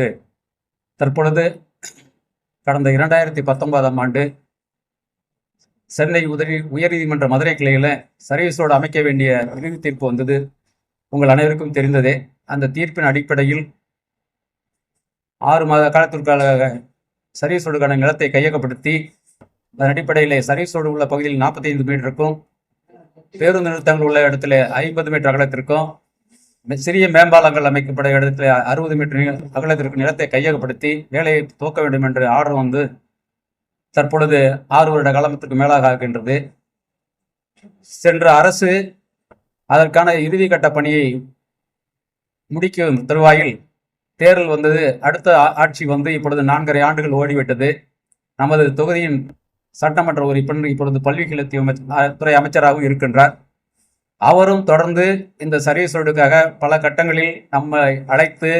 உண்டு தற்பொழுது கடந்த இரண்டாயிரத்தி பத்தொன்பதாம் ஆண்டு சென்னை உதவி உயர்நீதிமன்ற மதுரை கிளையில் சர்வீஸோடு அமைக்க வேண்டிய இறுதி தீர்ப்பு வந்தது. உங்கள் அனைவருக்கும் தெரிந்ததே அந்த தீர்ப்பின் அடிப்படையில் ஆறு மாத காலத்திற்காக சர்வீஸோடுக்கான நிலத்தை கையகப்படுத்தி அதன் அடிப்படையில் சர்வீஸோடு உள்ள பகுதியில் நாற்பத்தைந்து மீட்டருக்கும் பேருந்து நிறுத்தங்கள் உள்ள இடத்துல ஐம்பது மீட்டர் அகலத்திற்கும் சிறிய மேம்பாலங்கள் அமைக்கப்பட இடத்துல அறுபது மீட்டர் அகலத்திற்கு நிலத்தை கையகப்படுத்தி வேலையை துவக்க வேண்டும் என்று ஆர்டர் வந்து தற்பொழுது ஆறு வருட காலத்திற்கு மேலாக ஆகின்றது. சென்ற அரசு அதற்கான இறுதி கட்ட பணியை முடிக்கும் தருவாயில் தேர்தல் வந்தது. அடுத்த ஆ- ஆட்சி வந்து இப்பொழுது நான்கரை ஆண்டுகள் ஓடிவிட்டது. நமது தொகுதியின் சட்டமன்ற உறுப்பினர் இப்பொழுது பள்ளிக்கல்வி அமைச்ச துறை அமைச்சராகவும் இருக்கின்றார். அவரும் தொடர்ந்து இந்த சர்வீஸ் ரோடுக்காக பல கட்டங்களில் நம்மை அழைத்து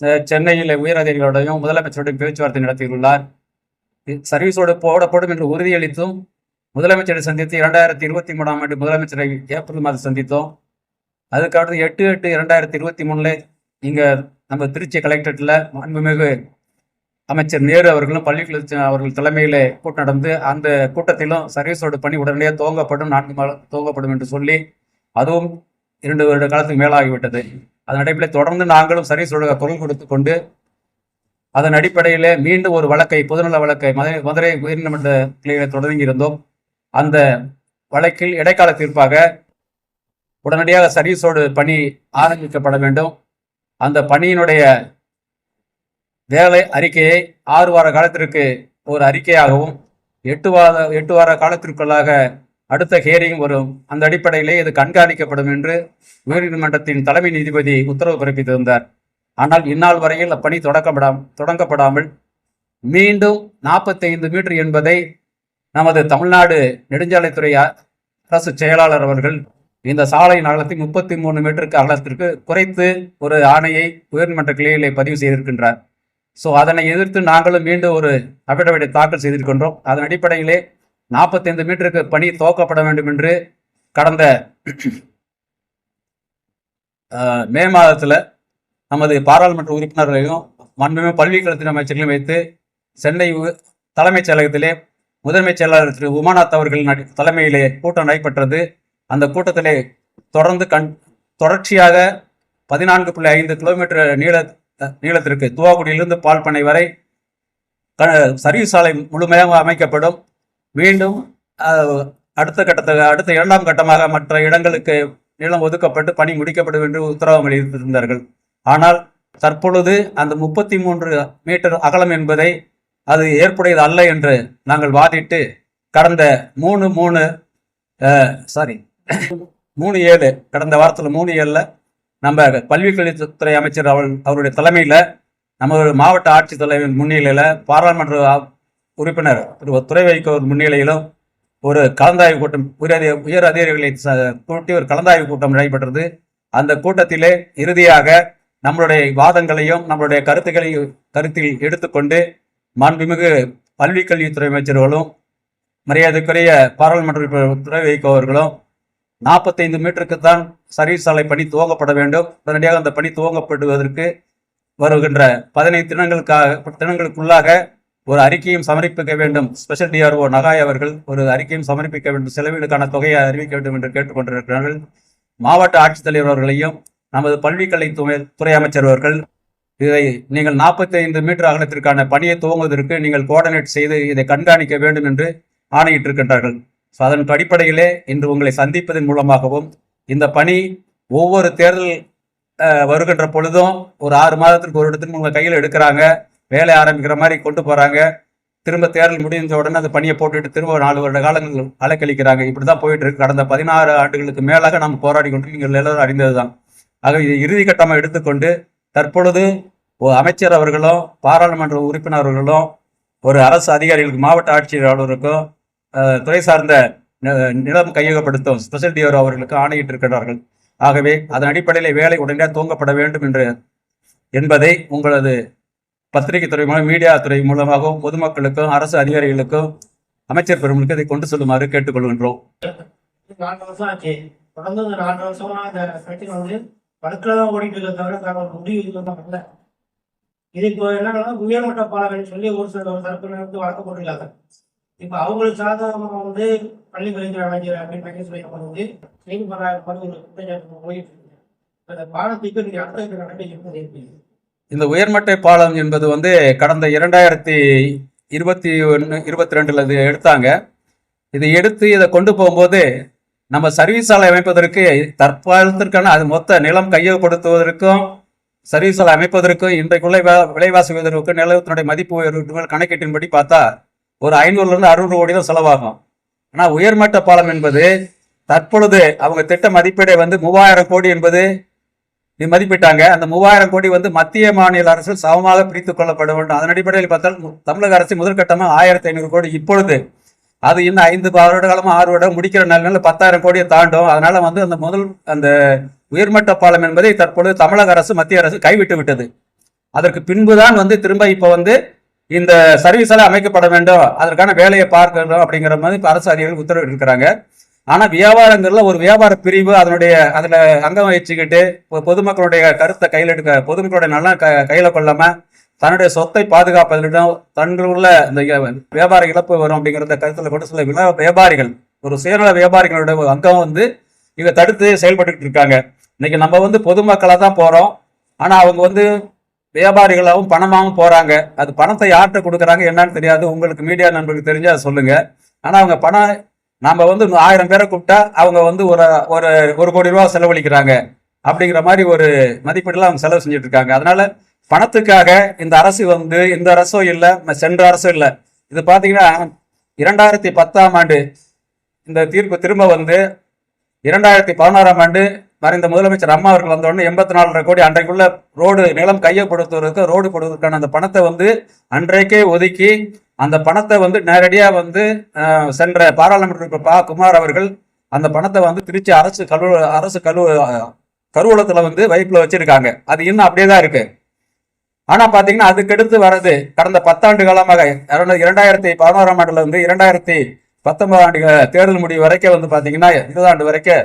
செ- சென்னையில் உயரதிகாரிகளோடையும் முதலமைச்சருடன் பேச்சுவார்த்தை நடத்தியுள்ளார். சர்வீஸ் ரோடு போடப்படும் என்று உறுதியளித்தும் முதலமைச்சரை சந்தித்து இரண்டாயிரத்தி இருபத்தி மூணாம் ஆண்டு முதலமைச்சரை ஏப்ரல் மாதம் சந்தித்தோம். அதுக்கடுத்து எட்டு எட்டு இரண்டாயிரத்தி இருபத்தி மூணுல இங்கே நம்ம திருச்சி கலெக்டரேட்டில் மாண்புமிகு அமைச்சர் நேரு அவர்களும் பள்ளிக்கல்வி அவர்கள் தலைமையில் கூட்டம் நடந்து அந்த கூட்டத்திலும் சர்வீஸோட பணி உடனடியாக துவங்கப்படும் நான்கு மாதம் துவங்கப்படும் என்று சொல்லி அதுவும் இரண்டு வருட காலத்துக்கு மேலாகிவிட்டது. அதன் அடிப்படையில் தொடர்ந்து நாங்களும் சர்வீஸ் ரோடு குரல் கொடுத்து கொண்டு அதன் அடிப்படையில் மீண்டும் ஒரு வழக்கை பொதுநல வழக்கை மதுரை மதுரை உயர்நீதிமன்ற கிளையில தொடங்கி இருந்தோம். அந்த வழக்கில் இடைக்கால தீர்ப்பாக உடனடியாக சர்வீஸோடு பணி ஆரம்பிக்கப்பட வேண்டும். அந்த பணியினுடைய வேலை அறிக்கையை ஆறு வார காலத்திற்கு ஒரு அறிக்கையாகவும் எட்டு வார எட்டு வார காலத்திற்குள்ளாக அடுத்த ஹியரிங் வரும். அந்த அடிப்படையிலே இது கண்காணிக்கப்படும் என்று உயர்நீதிமன்றத்தின் தலைமை நீதிபதி உத்தரவு பிறப்பித்திருந்தார். ஆனால் இந்நாள் வரையில் அப்பணி தொடக்கப்படாம் தொடங்கப்படாமல் மீண்டும் நாற்பத்தைந்து மீட்டர் என்பதை நமது தமிழ்நாடு நெடுஞ்சாலைத்துறை அரசு செயலாளர் அவர்கள் இந்த சாலை அகலத்தை முப்பத்தி மூணு மீட்டருக்கு அகலத்திற்கு குறைத்து ஒரு ஆணையை உயர்நீதிமன்ற கிளையிலே பதிவு செய்திருக்கின்றார். ஸோ அதனை எதிர்த்து நாங்களும் மீண்டும் ஒரு அபிடவிட்டை தாக்கல் செய்திருக்கின்றோம். அதன் அடிப்படையிலே நாற்பத்தைந்து மீட்டருக்கு பணி துவக்கப்பட வேண்டும் என்று கடந்த மே மாதத்தில் நமது பாராளுமன்ற உறுப்பினர்களையும் மண்மையும் பல்விக்கழகத்தின் அமைச்சர்களையும் வைத்து சென்னை உ- தலைமைச் செயலகத்திலே முதன்மைச் செயலாளர் திரு உமாநாத் அவர்கள் நடி- தலைமையிலே கூட்டம் நடைபெற்றது. அந்த கூட்டத்திலே தொடர்ந்து கண் தொடர்ச்சியாக பதினான்கு புள்ளி ஐந்து கிலோமீட்டர் நீள நீளத்திற்கு துவாக்குடியிலிருந்து பால்பனை வரை க- சர்வீஸ் சாலை முழுமையாக அமைக்கப்படும். மீண்டும் அடுத்த கட்டத்தை அடுத்த இரண்டாம் கட்டமாக மற்ற இடங்களுக்கு நிலம் ஒதுக்கப்பட்டு பணி முடிக்கப்படும் என்று உத்தரவு அளித்திருந்தார்கள் ஆனால் தற்பொழுது அந்த முப்பத்தி மூன்று மீட்டர் அகலம் என்பதை அது ஏற்புடையது அல்ல என்று நாங்கள் வாதிட்டு கடந்த மூணு மூணு சாரி மூணு ஏழு கடந்த வாரத்தில் மூணு ஏழில் நம்ம பல்விக்கல்வித்துறை அமைச்சர் அவர் அவருடைய தலைமையில் நம்ம மாவட்ட ஆட்சித்தலைவர் முன்னிலையில் பாராளுமன்ற உறுப்பினர் திரு துறை வைக்கோர் முன்னிலையிலும் ஒரு கலந்தாய்வு கூட்டம் உயர் உயர் அதிகாரிகளை ச- கூட்டி ஒரு கலந்தாய்வு கூட்டம் நடைபெற்றது. அந்த கூட்டத்திலே இறுதியாக நம்மளுடைய வாதங்களையும் நம்மளுடைய கருத்துக்களையும் கருத்தில் எடுத்துக்கொண்டு மாண்புமிகு பள்ளிக் கல்வித்துறை அமைச்சர்களும் மரியாதைக்குரிய பாராளுமன்ற உறுப்பினர் துறை வைகோ நாற்பத்தைந்து மீட்டருக்கு தான் சர்வீஸ் சாலை பணி துவங்கப்பட வேண்டும். உடனடியாக அந்த பணி துவங்கப்படுவதற்கு வருகின்ற பதினைந்து தினங்களுக்காக தினங்களுக்குள்ளாக ஒரு அறிக்கையும் சமர்ப்பிக்க வேண்டும். ஸ்பெஷல் டிஆர்ஓ நகாய் அவர்கள் ஒரு அறிக்கையும் சமர்ப்பிக்க வேண்டும். செலவீடுக்கான தொகையை அறிவிக்க வேண்டும் என்று கேட்டுக்கொண்டிருக்கிறார்கள் மாவட்ட ஆட்சித்தலைவர் அவர்களையும் நமது பள்ளிக்கல்வித்துறை துறை அமைச்சர் அவர்கள் இதை நீங்கள் 45 மீட்டர் அகலத்திற்கான பணியை துவங்குவதற்கு நீங்கள் கோஆர்டினேட் செய்து இதை கண்காணிக்க வேண்டும் என்று ஆணையிட்டிருக்கின்றார்கள். ஸோ அதன் அடிப்படையிலே இன்று உங்களை சந்திப்பதன் மூலமாகவும் இந்த பணி ஒவ்வொரு தேர்தல் வருகின்ற பொழுதும் ஒரு ஆறு மாதத்திற்கு ஒரு இடத்துக்கு உங்கள் கையில் எடுக்கிறாங்க. வேலை ஆரம்பிக்கிற மாதிரி கொண்டு போகிறாங்க திரும்ப தேர்தல் முடிஞ்ச உடனே அந்த பணியை போட்டுட்டு திரும்ப நாலு வருட காலங்கள் அலைக்கழிக்கிறாங்க. இப்படி தான் போயிட்டு இருக்கு கடந்த பதினாறு ஆண்டுகளுக்கு மேலாக நாம் போராடி கொண்டு நீங்கள் எல்லாரும் அறிந்ததுதான். ஆக இது இறுதி கட்டமாக எடுத்துக்கொண்டு தற்பொழுது ஒரு அமைச்சர் அவர்களும் பாராளுமன்ற உறுப்பினர் அவர்களும் ஒரு அரசு அதிகாரிகளுக்கு மாவட்ட ஆட்சியாளருக்கும் அஹ், துறை சார்ந்த நிலம் கையகப்படுத்தும் ஸ்பெஷல் டிஆர் அவர்களுக்கு ஆணையிட்டிருக்கிறார்கள். ஆகவே அதன் அடிப்படையில் வேலை உடனடியாக துவங்கப்பட வேண்டும் என்று என்பதை உங்களது பத்திரிகை துறை மூலம் மீடியா துறை மூலமாகவும் பொதுமக்களுக்கும் அரசு அதிகாரிகளுக்கும் அமைச்சர் பெருமளுக்கு இதை கொண்டு செல்லுமாறு கேட்டுக்கொள்கின்றோம். தொடர்ந்து இந்த நாலு வருஷமா இந்த பிரச்சனை வந்து வழக்கில் தான் ஓடிட்டு இருக்க தவிர நாங்கள் முடிவு இது பண்ண என்னன்னா உயர்மட்ட பாலகன்னு சொல்லி ஒரு சில ஒரு தரப்பினர் வந்து வழக்கு போட்டுருக்காங்க. இப்போ அவங்களுக்கு சாதகமாக வந்து பள்ளி கல்வித்துறை அமைச்சர் அப்படின்னு பேக்கேஜ் வந்து செய்தி பரவாயில்ல ஒரு குற்றச்சாட்டு போயிட்டு இருக்கு அந்த பாலத்துக்கு நீங்க அடுத்த நடவடிக்கை எப்படி எடுப்பீங்க? இந்த உயர்மட்ட பாலம் என்பது வந்து கடந்த இரண்டாயிரத்தி இருபத்தி ஒன்று இருபத்தி ரெண்டில் இது எடுத்தாங்க இதை எடுத்து இதை கொண்டு போகும்போது நம்ம சர்வீஸ் சாலை அமைப்பதற்கு தற்காலத்திற்கான அது மொத்த நிலம் கையகப்படுத்துவதற்கும் சர்வீஸ் சாலை அமைப்பதற்கும் இன்றைக்குள்ள விலைவாசி உயர்வுக்கும் நிலத்தினுடைய மதிப்பு உயர்வு கணக்கீட்டின்படி பார்த்தா ஒரு ஐநூறுலேருந்து அறுநூறு கோடி தான் செலவாகும். ஆனால் உயர்மட்ட பாலம் என்பது தற்பொழுது அவங்க திட்ட மதிப்பீடை வந்து மூவாயிரம் கோடி என்பது மதிப்பிட்டாங்க. அந்த மூவாயிரம் கோடி வந்து மத்திய மாநில அரசு சமமாக பிரித்து கொள்ளப்பட வேண்டும். அதன் அடிப்படையில் பார்த்தால் தமிழக அரசு முதற்கட்டமாக ஆயிரத்தி ஐநூறு கோடி இப்பொழுது. அது இன்னும் ஐந்து வருட காலமாக ஆறு வருடம் முடிக்கிற நல்ல பத்தாயிரம் கோடியை தாண்டும். அதனால வந்து அந்த முதல் அந்த உயர்மட்ட பாலம் என்பதை தற்பொழுது தமிழக அரசு மத்திய அரசு கைவிட்டு விட்டது. அதற்கு பின்புதான் வந்து திரும்ப இப்போ வந்து இந்த சர்வீஸ் எல்லாம் அமைக்கப்பட வேண்டும் அதற்கான வேலையை பார்க்கணும் அப்படிங்கிற மாதிரி இப்போ அரசு அதிகாரிகள் உத்தரவிட்டு இருக்கிறாங்க வியாபாரங்களில் ஒரு வியாபார பிரிவு அதனுடைய அதில் அங்கம் வச்சுக்கிட்டு பொதுமக்களுடைய கருத்தை கையில் எடுக்க பொதுமக்களுடைய நல்லா க கையில் கொள்ளாமல் தன்னுடைய சொத்தை பாதுகாப்பதிலும் தங்களுள்ள இந்த வியாபார இழப்பு வரும் அப்படிங்கிறத கருத்தில் கொண்டு சில விழா வியாபாரிகள் ஒரு சுயநல வியாபாரிகளோட அங்கம் வந்து இதை தடுத்து செயல்பட்டுக்கிட்டு இருக்காங்க. இன்னைக்கு நம்ம வந்து பொதுமக்களாக தான் போகிறோம் ஆனால் அவங்க வந்து வியாபாரிகளாகவும் பணமாகவும் போகிறாங்க அது பணத்தை யார்கிட்ட கொடுக்குறாங்க என்னன்னு தெரியாது. உங்களுக்கு மீடியா நண்பர்களுக்கு தெரிஞ்சால் அதை ஆனால் அவங்க பணம் நாம் வந்து ஆயிரம் பேரை கூப்பிட்டா அவங்க வந்து ஒரு ஒரு ஒரு கோடி ரூபா செலவழிக்கிறாங்க. அப்படிங்கிற மாதிரி ஒரு மதிப்பீடுலாம் அவங்க செலவு செஞ்சுட்டு இருக்காங்க அதனால பணத்துக்காக இந்த அரசு வந்து இந்த அரசும் இல்லை சென்ற அரசும் இல்லை. இது பார்த்தீங்கன்னா இரண்டாயிரத்தி பத்தாம் ஆண்டு இந்த தீர்ப்பு திரும்ப வந்து இரண்டாயிரத்தி பதினாறாம் ஆண்டு மறைந்த முதலமைச்சர் அம்மா அவர்கள் வந்தோடனே எண்பத்தி நாலரை கோடி அன்றைக்குள்ள ரோடு நிலம் கையப்படுத்துவதற்கு ரோடு போடுவதற்கான அந்த பணத்தை வந்து அன்றைக்கே ஒதுக்கி அந்த பணத்தை வந்து நேரடியாக வந்து சென்ற பாராளுமன்ற உறுப்பினர் பா. குமார் அவர்கள் அந்த பணத்தை வந்து திருச்சி அரசு கழு அரசு கழு கருவூலத்தில் வந்து வைப்பில் வச்சிருக்காங்க. அது இன்னும் அப்படியே தான் இருக்கு. ஆனால் பார்த்தீங்கன்னா அதுக்கடுத்து வர்றது கடந்த பத்தாண்டு காலமாக இரண்டாயிரத்தி பதினோராம் ஆண்டுல இருந்து இரண்டாயிரத்தி பத்தொன்பதாம் ஆண்டு தேர்தல் முடிவு வரைக்கும் வந்து பார்த்தீங்கன்னா இருபது ஆண்டு வரைக்கும்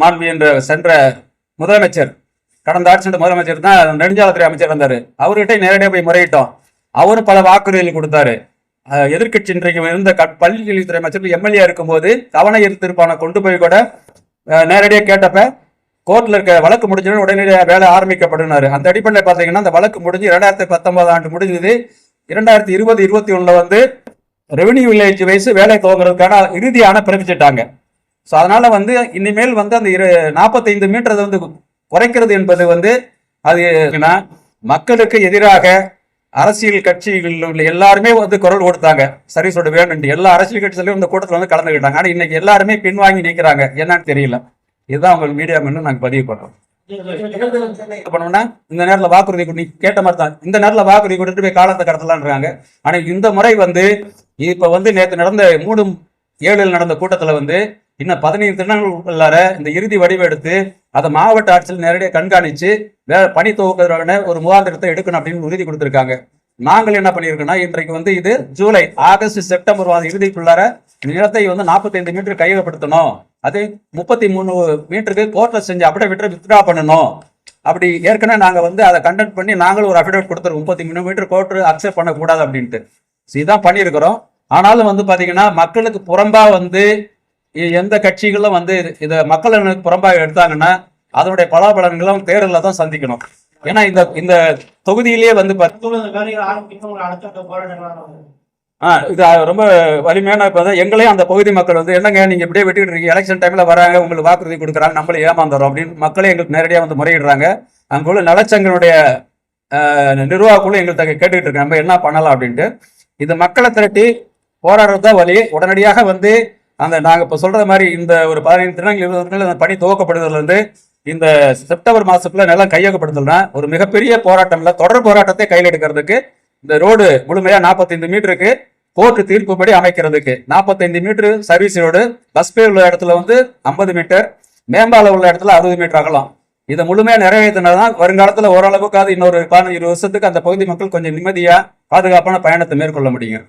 மாண்பு என்ற சென்ற முதலமைச்சர் கடந்த ஆட்சி முதலமைச்சர் தான் நெடுஞ்சாலைத்துறை அமைச்சர் இருந்தார். அவர்கிட்ட நேரடியாக போய் முறையிட்டோம். அவரும் பல வாக்குறுதிகள் கொடுத்தாரு. எதிர்கட்சி எதிர்க்கட்சி இன்றைக்கு இருந்த க- பள்ளி கல்வித்துறை அமைச்சர் எம்எல்ஏ இருக்கும்போது கவன ஈர்த்திருப்பான கொண்டு போய் கூட நேரடியாக கேட்டப்ப கோர்ட்டில் இருக்க வழக்கு முடிஞ்சோடனே உடனடியாக வேலை ஆரம்பிக்கப்படுனாரு. அந்த அடிப்படையில் பார்த்தீங்கன்னா அந்த வழக்கு முடிஞ்சு இரண்டாயிரத்தி பத்தொன்பது ஆண்டு முடிஞ்சது. இரண்டாயிரத்தி இருபது இருபத்தி ஒன்றில் வந்து ரெவென்யூ வில்லேஜ் வைஸ் வேலை துவங்குறதுக்கான இறுதியான பிறப்பிச்சிட்டாங்க ஸோ அதனால வந்து இனிமேல் வந்து அந்த இரு நாற்பத்தைந்து மீட்டரை வந்து குறைக்கிறது என்பது வந்து அது என்னன்னா, மக்களுக்கு எதிராக அரசியல் கட்சிகளில் உள்ள எல்லாருமே வந்து குரல் கொடுத்தாங்க. சரி சொல்ல வேணும் எல்லா அரசியல் கட்சிகளையும் இந்த கூட்டத்தில் வந்து கலந்துக்கிட்டாங்க ஆனால் இன்னைக்கு எல்லாருமே பின்வாங்கி நிற்கிறாங்க என்னன்னு தெரியல. இதுதான் உங்கள் மீடியா மென்னு நாங்கள் பதிவு பண்ணுறோம் பண்ணோம்னா இந்த நேரத்தில் வாக்குறுதி நீ கேட்ட மாதிரி தான். இந்த நேரத்தில் வாக்குறுதி கொடுத்துட்டு போய் காலத்தை கடத்தலான்றாங்க ஆனால் இந்த முறை வந்து இப்போ வந்து நேற்று நடந்த மூணு ஏழில் நடந்த கூட்டத்தில் வந்து இன்னும் பதினைந்து தினங்கள் உள்ளார இந்த இறுதி வடிவெடுத்து அதை மாவட்ட ஆட்சியில் நேரடியாக கண்காணிச்சு வேற பணி துவக்கிறவன ஒரு முகாந்திரத்தை எடுக்கணும் அப்படின்னு உறுதி கொடுத்துருக்காங்க. நாங்கள் என்ன பண்ணியிருக்கோம்னா இன்றைக்கு வந்து இது ஜூலை ஆகஸ்ட் செப்டம்பர் மாதம் இறுதிக்குள்ளார நிலத்தை வந்து நாற்பத்தைந்து மீட்டர் கையகப்படுத்தணும். அது முப்பத்தி மூணு மீட்டருக்கு கோர்ட்டில் செஞ்சு அப்படியே விட்டு வித்ட்ரா பண்ணணும். அப்படி ஏற்கனவே நாங்கள் வந்து அதை கண்டக்ட் பண்ணி நாங்களும் ஒரு அஃபிடேவிட் கொடுத்துருக்கோம். முப்பத்தி மூணு மீட்டர் கோர்ட்டு அக்செப்ட் பண்ணக்கூடாது அப்படின்ட்டு. இதுதான் பண்ணியிருக்கிறோம். ஆனாலும் வந்து பாத்தீங்கன்னா மக்களுக்கு புறம்பா வந்து எந்த கட்சிகளும் வந்து இதை மக்களுக்கு புறம்பா எடுத்தாங்கன்னா அதனுடைய பலாபலன்களும் தேர்தலில் தான் சந்திக்கணும். ஏன்னா இந்த இந்த தொகுதியிலேயே வந்து ஆ இது ரொம்ப வலிமையான இப்போ தான் எங்களையும் அந்த பகுதி மக்கள் வந்து என்னங்க நீங்க இப்படியே வெட்டிட்டு இருக்கீங்க எலெக்ஷன் டைம்ல வராங்க உங்களுக்கு வாக்குறுதி கொடுக்குறாங்க நம்மளே ஏமாந்துறோம் அப்படின்னு மக்களே எங்களுக்கு நேரடியாக வந்து முறையிடுறாங்க. அங்குள்ள நலச்சங்களுடைய நிர்வாக குழு எங்கள்கிட்ட கேட்டுக்கிட்டு இருக்காங்க நம்ம என்ன பண்ணலாம் அப்படின்ட்டு. இது மக்களை திரட்டி போராடுறது தான் வழி. உடனடியாக வந்து அந்த நாங்கள் இப்போ சொல்கிற மாதிரி இந்த ஒரு பதினைந்து தினங்கள் இருபது தினங்கள் அந்த பணி துவக்கப்படுதல் இந்த செப்டம்பர் மாசத்துல நிலம் கையகப்படுத்தல்னா ஒரு மிகப்பெரிய போராட்டம் தொடர் போராட்டத்தை கையில் எடுக்கிறதுக்கு இந்த ரோடு முழுமையாக நாற்பத்தைந்து மீட்டருக்கு கோர்ட்டு தீர்ப்புப்படி அமைக்கிறதுக்கு 45 meter service road bus bay உள்ள இடத்துல வந்து 50 மீட்டர் மேம்பாலம் உள்ள இடத்துல 60 மீட்டர் அகலம். இதை முழுமையா நிறைவேற்றினதான் வருங்காலத்தில் ஓரளவுக்காவது இன்னொரு பதினஞ்சு இருபது வருஷத்துக்கு அந்த பகுதி மக்கள் கொஞ்சம் நிம்மதியாக பாதுகாப்பான பயணத்தை மேற்கொள்ள முடியும்.